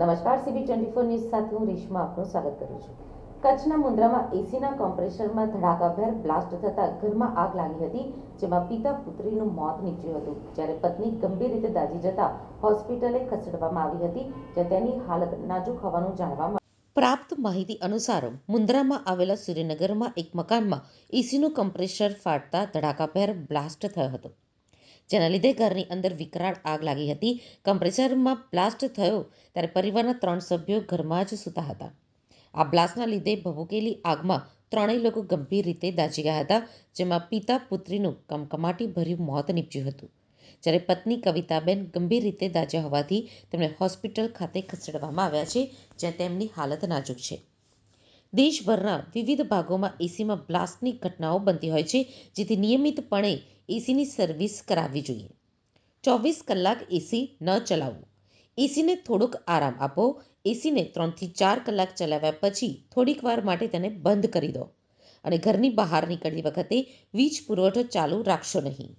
નમસ્કાર, CB twenty four news સાથે હું રેશમા આપનું સ્વાગત કરું છું. કચ્છના મુન્દ્રામાં એસીના કોમ્પ્રેસરમાં ધડાકાભેર બ્લાસ્ટ થતાં ઘરમાં આગ લાગી હતી, જેમાં પિતા પુત્રીનું મોત નીપજ્યું હતું. જ્યારે પત્ની ગંભીર રીતે દાઝી જતા હોસ્પિટલે ખસેડવામાં આવી હતી, જ્યાં તેની હાલત નાજુક હોવાનું જાણવા પ્રાપ્ત માહિતી અનુસાર મુન્દ્રામાં આવેલા સૂર્યનગરમાં એક મકાનમાં એસીનું કમ્પ્રેસર ફાટતા ધડાકાભેર બ્લાસ્ટ થયો હતો. જેના લીધે ઘરની અંદર વિકરાળ આગ લાગી હતી. કમ્પ્રેસરમાં બ્લાસ્ટ થયો ત્યારે પરિવારના ત્રણ સભ્યો ઘરમાં જ સૂતા હતા. આ બ્લાસ્ટના લીધે ભભૂકેલી આગમાં ત્રણેય લોકો ગંભીર રીતે દાઝી ગયા હતા, જેમાં પિતા પુત્રીનું કમકમાટી ભર્યું મોત નીપજ્યું હતું. જ્યારે પત્ની કવિતાબેન ગંભીર રીતે દાઝ્યા હોવાથી તેમને હોસ્પિટલ ખાતે ખસેડવામાં આવ્યા છે, જ્યાં તેમની હાલત નાજુક છે. દેશભરના વિવિધ ભાગોમાં એસીમાં બ્લાસ્ટની ઘટનાઓ બનતી હોય છે, જેથી નિયમિતપણે એસીની સર્વિસ કરાવવી જોઈએ. ચોવીસ કલાક એસી ન ચલાવવું. એસીને થોડોક આરામ આપો. એસીને ત્રણથી ચાર કલાક ચલાવ્યા પછી થોડીક વાર માટે તેને બંધ કરી દો. અને ઘરની બહાર નીકળતી વખતે વીજ પુરવઠો ચાલુ રાખશો નહીં.